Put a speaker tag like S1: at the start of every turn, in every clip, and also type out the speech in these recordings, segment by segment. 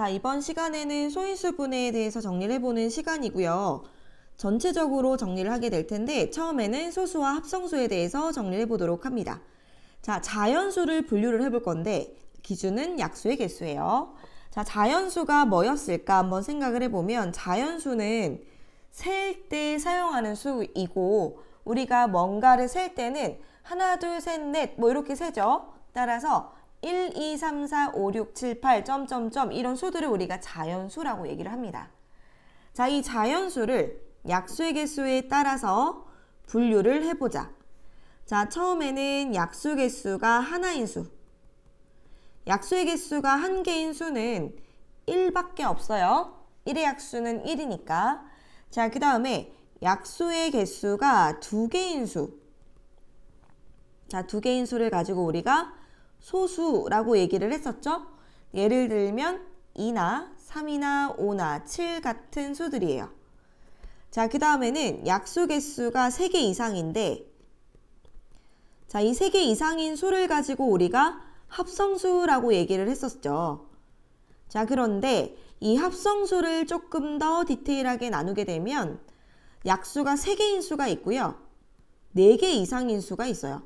S1: 자, 이번 시간에는 소인수 분해에 대해서 정리를 해보는 시간이고요. 전체적으로 정리를 하게 될 텐데 처음에는 소수와 합성수에 대해서 정리를 해보도록 합니다. 자, 자연수를 분류를 해볼 건데 기준은 약수의 개수예요. 자, 자연수가 뭐였을까 한번 생각을 해보면 자연수는 셀 때 사용하는 수이고 우리가 뭔가를 셀 때는 하나, 둘, 셋, 넷 뭐 이렇게 세죠. 따라서 1, 2, 3, 4, 5, 6, 7, 8, 점점점 이런 수들을 우리가 자연수라고 얘기를 합니다. 자, 이 자연수를 약수의 개수에 따라서 분류를 해보자. 자, 처음에는 약수 개수가 하나인 수. 약수의 개수가 한 개인 수는 1밖에 없어요. 1의 약수는 1이니까. 자, 그 다음에 약수의 개수가 두 개인 수. 자, 두 개인 수를 가지고 우리가 소수라고 얘기를 했었죠? 예를 들면 2나 3이나 5나 7 같은 수들이에요. 자, 그 다음에는 약수 개수가 3개 이상인데, 자, 이 3개 이상인 수를 가지고 우리가 합성수라고 얘기를 했었죠. 자, 그런데 이 합성수를 조금 더 디테일하게 나누게 되면 약수가 3개인 수가 있고요. 4개 이상인 수가 있어요.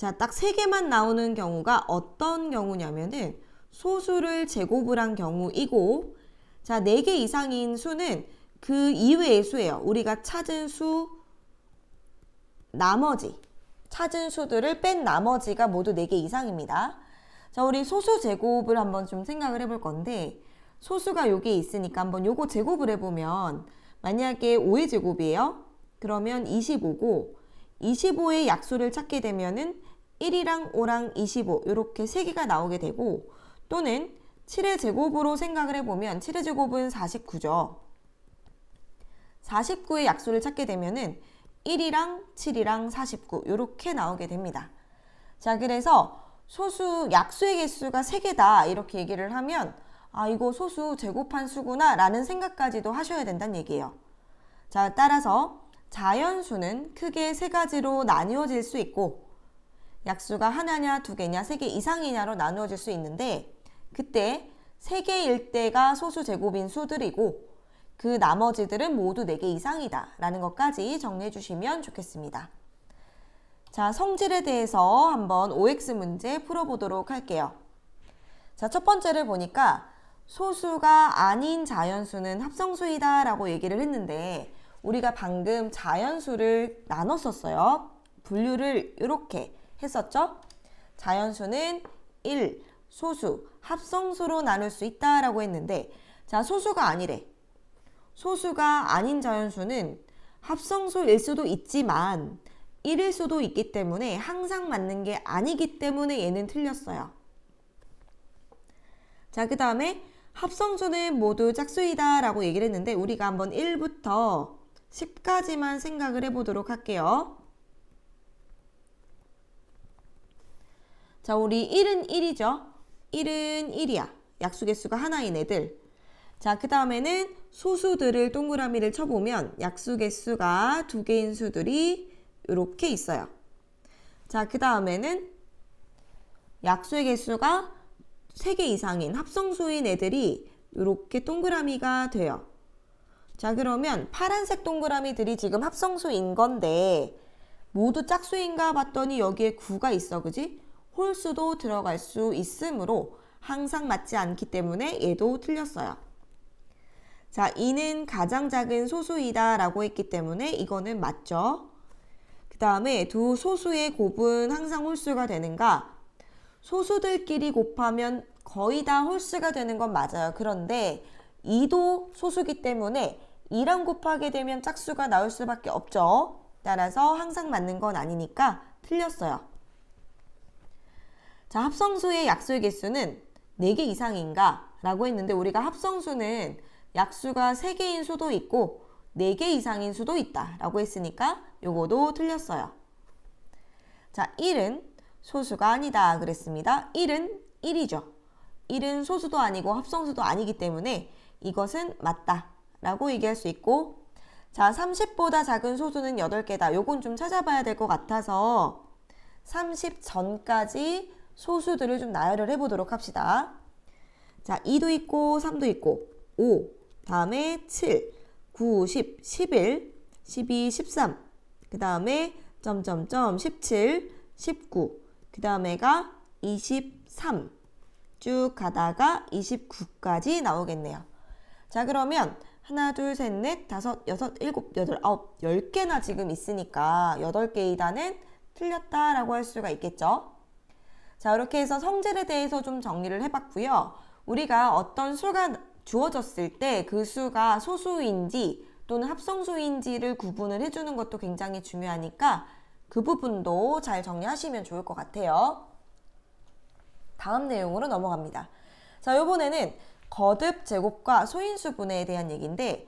S1: 자, 딱 3개만 나오는 경우가 어떤 경우냐면은 소수를 제곱을 한 경우이고 자, 4개 이상인 수는 그 이외의 수예요. 우리가 찾은 수 나머지 찾은 수들을 뺀 나머지가 모두 4개 이상입니다. 자, 우리 소수 제곱을 한번 좀 생각을 해볼 건데 소수가 여기 있으니까 한번 요거 제곱을 해보면 만약에 5의 제곱이에요. 그러면 25고 25의 약수를 찾게 되면은 1이랑 5랑 25 이렇게 세 개가 나오게 되고 또는 7의 제곱으로 생각을 해보면 7의 제곱은 49죠. 49의 약수를 찾게 되면은 1이랑 7이랑 49 이렇게 나오게 됩니다. 자, 그래서 소수 약수의 개수가 3개다 이렇게 얘기를 하면 아, 이거 소수 제곱한 수구나 라는 생각까지도 하셔야 된다는 얘기예요. 자, 따라서 자연수는 크게 세 가지로 나뉘어질 수 있고 약수가 하나냐, 두 개냐, 세 개 이상이냐로 나누어질 수 있는데 그때 세 개일 때가 소수 제곱인 수들이고 그 나머지들은 모두 네 개 이상이다 라는 것까지 정리해 주시면 좋겠습니다. 자, 성질에 대해서 한번 OX 문제 풀어보도록 할게요. 자, 첫 번째를 보니까 소수가 아닌 자연수는 합성수이다 라고 얘기를 했는데 우리가 방금 자연수를 나눴었어요. 분류를 이렇게 했었죠? 자연수는 1, 소수, 합성수로 나눌 수 있다라고 했는데 자, 소수가 아니래. 소수가 아닌 자연수는 합성수일 수도 있지만 1일 수도 있기 때문에 항상 맞는 게 아니기 때문에 얘는 틀렸어요. 자, 그 다음에 합성수는 모두 짝수이다 라고 얘기를 했는데 우리가 한번 1부터 10까지만 생각을 해보도록 할게요. 자, 우리 1은 1이죠. 1은 1이야. 약수 개수가 하나인 애들. 자, 그 다음에는 소수들을 동그라미를 쳐보면 약수 개수가 두 개인 수들이 이렇게 있어요. 자, 그 다음에는 약수의 개수가 3개 이상인 합성수인 애들이 이렇게 동그라미가 돼요. 자, 그러면 파란색 동그라미들이 지금 합성수인 건데 모두 짝수인가 봤더니 여기에 9가 있어, 그지? 홀수도 들어갈 수 있으므로 항상 맞지 않기 때문에 얘도 틀렸어요. 자, 이는 가장 작은 소수이다 라고 했기 때문에 이거는 맞죠. 그 다음에 두 소수의 곱은 항상 홀수가 되는가? 소수들끼리 곱하면 거의 다 홀수가 되는 건 맞아요. 그런데 2도 소수기 때문에 2랑 곱하게 되면 짝수가 나올 수밖에 없죠. 따라서 항상 맞는 건 아니니까 틀렸어요. 자, 합성수의 약수의 개수는 4개 이상인가? 라고 했는데 우리가 합성수는 약수가 3개인 수도 있고 4개 이상인 수도 있다 라고 했으니까 요거도 틀렸어요. 자, 1은 소수가 아니다 그랬습니다. 1은 1이죠. 1은 소수도 아니고 합성수도 아니기 때문에 이것은 맞다 라고 얘기할 수 있고 자, 30보다 작은 소수는 8개다. 요건 좀 찾아봐야 될 것 같아서 30 전까지 소수들을 좀 나열을 해보도록 합시다. 자, 2도 있고 3도 있고 5, 다음에 7, 9, 10, 11, 12, 13, 그 다음에 점점점 17, 19, 그 다음에가 23, 쭉 가다가 29까지 나오겠네요. 자, 그러면 하나, 둘, 셋, 넷, 다섯, 여섯, 일곱, 여덟, 아홉, 열 개나 지금 있으니까 여덟 단은 틀렸다라고 할 수가 있겠죠. 자, 이렇게 해서 성질에 대해서 좀 정리를 해봤고요. 우리가 어떤 수가 주어졌을 때 그 수가 소수인지 또는 합성수인지를 구분을 해주는 것도 굉장히 중요하니까 그 부분도 잘 정리하시면 좋을 것 같아요. 다음 내용으로 넘어갑니다. 자, 이번에는 거듭 제곱과 소인수 분해에 대한 얘기인데,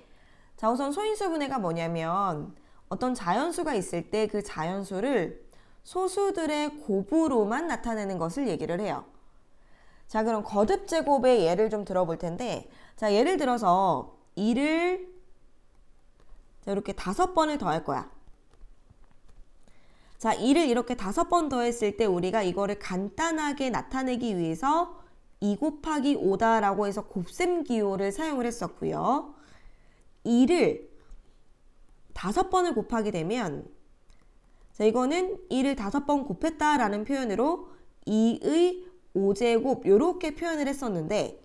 S1: 자, 우선 소인수 분해가 뭐냐면 어떤 자연수가 있을 때 그 자연수를 소수들의 곱으로만 나타내는 것을 얘기를 해요. 자, 그럼 거듭 제곱의 예를 좀 들어볼 텐데, 자, 예를 들어서 2를 자, 이렇게 다섯 번을 더할 거야. 자, 2를 이렇게 다섯 번 더했을 때 우리가 이거를 간단하게 나타내기 위해서 2 곱하기 5다라고 해서 곱셈 기호를 사용을 했었고요. 2를 다섯 번을 곱하게 되면 자, 이거는 2를 다섯 번 곱했다라는 표현으로 2의 5제곱 이렇게 표현을 했었는데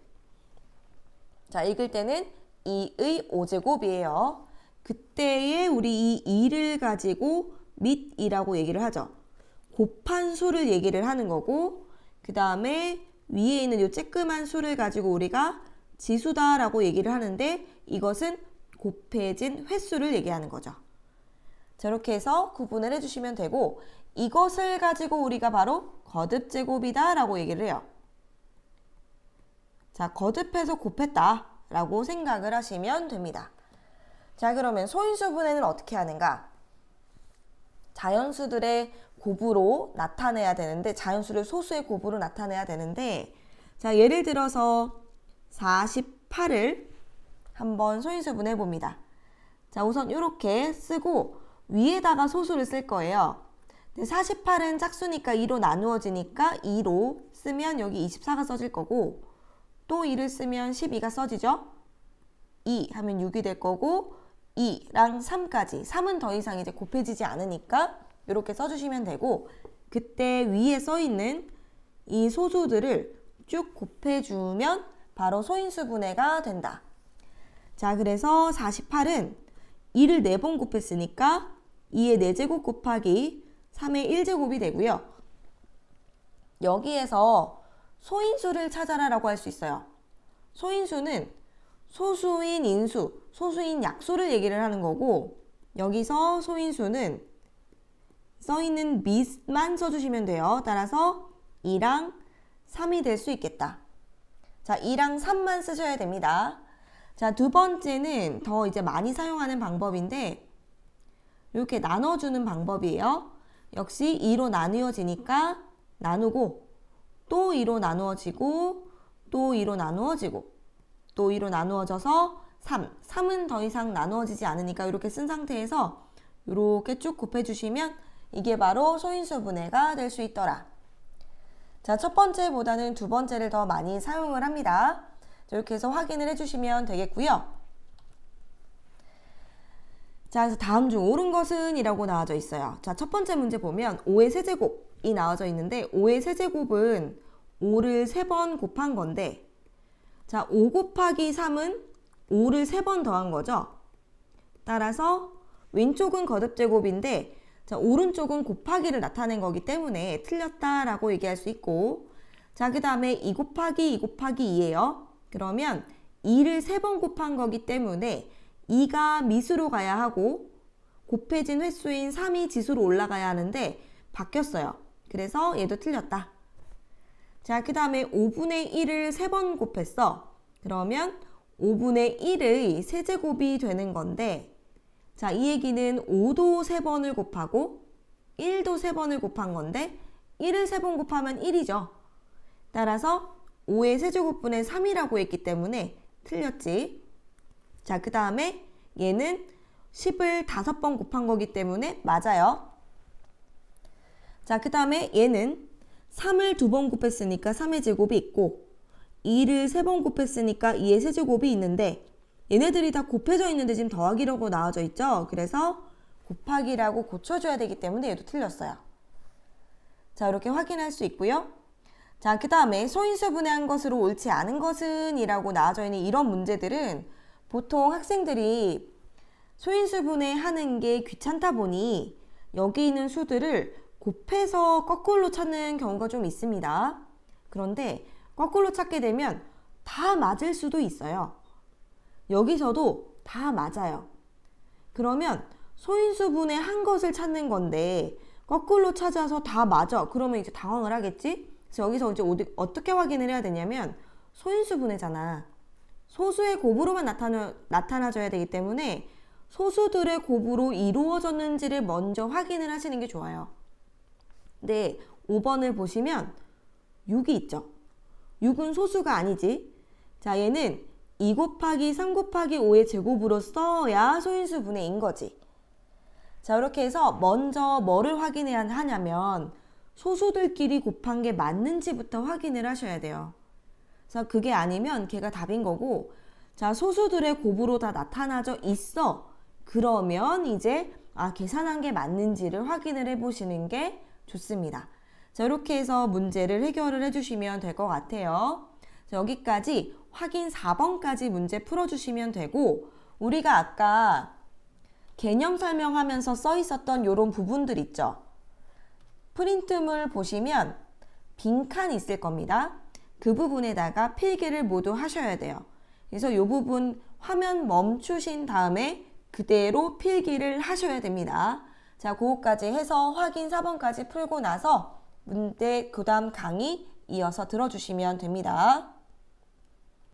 S1: 자, 읽을 때는 2의 5제곱이에요. 그때에 우리 이 2를 가지고 밑이라고 얘기를 하죠. 곱한 수를 얘기를 하는 거고 그 다음에 위에 있는 이 쬐끄만 수를 가지고 우리가 지수다라고 얘기를 하는데 이것은 곱해진 횟수를 얘기하는 거죠. 저렇게 해서 구분을 해주시면 되고 이것을 가지고 우리가 바로 거듭 제곱이다 라고 얘기를 해요. 자, 거듭해서 곱했다 라고 생각을 하시면 됩니다. 자, 그러면 소인수 분해는 어떻게 하는가? 자연수들의 곱으로 나타내야 되는데 자연수를 소수의 곱으로 나타내야 되는데 자 예를 들어서 48을 한번 소인수 분해 봅니다. 자 우선 이렇게 쓰고 위에다가 소수를 쓸 거예요. 48은 짝수니까 2로 나누어지니까 2로 쓰면 여기 24가 써질 거고 또 2를 쓰면 12가 써지죠. 2 하면 6이 될 거고 2랑 3까지 3은 더 이상 이제 곱해지지 않으니까 이렇게 써주시면 되고 그때 위에 써 있는 이 소수들을 쭉 곱해주면 바로 소인수 분해가 된다. 자, 그래서 48은 2를 4번 곱했으니까 2의 4제곱 곱하기 3의 1제곱이 되고요. 여기에서 소인수를 찾아라 라고 할 수 있어요. 소인수는 소수인 인수, 소수인 약수를 얘기를 하는 거고 여기서 소인수는 써있는 밑만 써주시면 돼요. 따라서 2랑 3이 될 수 있겠다. 자, 2랑 3만 쓰셔야 됩니다. 자, 두 번째는 더 이제 많이 사용하는 방법인데 이렇게 나눠주는 방법이에요. 역시 2로 나누어지니까 나누고 또 2로 나누어지고 또 2로 나누어지고 또 2로 나누어져서 3. 3은 더 이상 나누어지지 않으니까 이렇게 쓴 상태에서 이렇게 쭉 곱해주시면 이게 바로 소인수 분해가 될 수 있더라. 자, 첫 번째보다는 두 번째를 더 많이 사용을 합니다. 이렇게 해서 확인을 해주시면 되겠고요. 자, 그래서 다음 중 옳은 것은 이라고 나와져 있어요. 자, 첫 번째 문제 보면 5의 세제곱이 나와져 있는데 5의 세제곱은 5를 세번 곱한 건데 자, 5 곱하기 3은 5를 세번 더한 거죠. 따라서 왼쪽은 거듭제곱인데 자, 오른쪽은 곱하기를 나타낸 거기 때문에 틀렸다라고 얘기할 수 있고 자, 그 다음에 2 곱하기 2 곱하기 2예요. 그러면 2를 세번 곱한 거기 때문에 2가 미수로 가야 하고 곱해진 횟수인 3이 지수로 올라가야 하는데 바뀌었어요. 그래서 얘도 틀렸다. 자, 그 다음에 5분의 1을 세번 곱했어. 그러면 5분의 1의 세제곱이 되는 건데 자, 이 얘기는 5도 3번을 곱하고 1도 3번을 곱한 건데 1을 3번 곱하면 1이죠. 따라서 5의 세제곱분의 3이라고 했기 때문에 틀렸지. 자, 그 다음에 얘는 10을 5번 곱한 거기 때문에 맞아요. 자, 그 다음에 얘는 3을 2번 곱했으니까 3의 제곱이 있고 2를 세번 곱했으니까 2의 세제곱이 있는데 얘네들이 다 곱해져 있는데 지금 더하기라고 나와져 있죠. 그래서 곱하기라고 고쳐줘야 되기 때문에 얘도 틀렸어요. 자, 이렇게 확인할 수 있고요. 자, 그 다음에 소인수 분해한 것으로 옳지 않은 것은 이라고 나와져 있는 이런 문제들은 보통 학생들이 소인수분해 하는 게 귀찮다 보니 여기 있는 수들을 곱해서 거꾸로 찾는 경우가 좀 있습니다. 그런데 거꾸로 찾게 되면 다 맞을 수도 있어요. 여기서도 다 맞아요. 그러면 소인수분해 한 것을 찾는 건데 거꾸로 찾아서 다 맞아. 그러면 이제 당황을 하겠지? 그래서 여기서 이제 어떻게 확인을 해야 되냐면 소인수분해잖아. 소수의 곱으로만 나타나, 나타나줘야 되기 때문에 소수들의 곱으로 이루어졌는지를 먼저 확인을 하시는 게 좋아요. 네, 5번을 보시면 6이 있죠. 6은 소수가 아니지. 자, 얘는 2 곱하기 3 곱하기 5의 제곱으로 써야 소인수 분해인 거지. 자, 이렇게 해서 먼저 뭐를 확인해야 하냐면 소수들끼리 곱한 게 맞는지부터 확인을 하셔야 돼요. 자, 그게 아니면 걔가 답인 거고, 자, 소수들의 곱으로 다 나타나져 있어. 그러면 이제, 아, 계산한 게 맞는지를 확인을 해보시는 게 좋습니다. 자, 이렇게 해서 문제를 해결을 해주시면 될 것 같아요. 자, 여기까지 확인 4번까지 문제 풀어주시면 되고, 우리가 아까 개념 설명하면서 써 있었던 이런 부분들 있죠. 프린트물 보시면 빈칸이 있을 겁니다. 그 부분에다가 필기를 모두 하셔야 돼요. 그래서 이 부분 화면 멈추신 다음에 그대로 필기를 하셔야 됩니다. 자, 그거까지 해서 확인 4번까지 풀고 나서 문제 그 다음 강의 이어서 들어주시면 됩니다.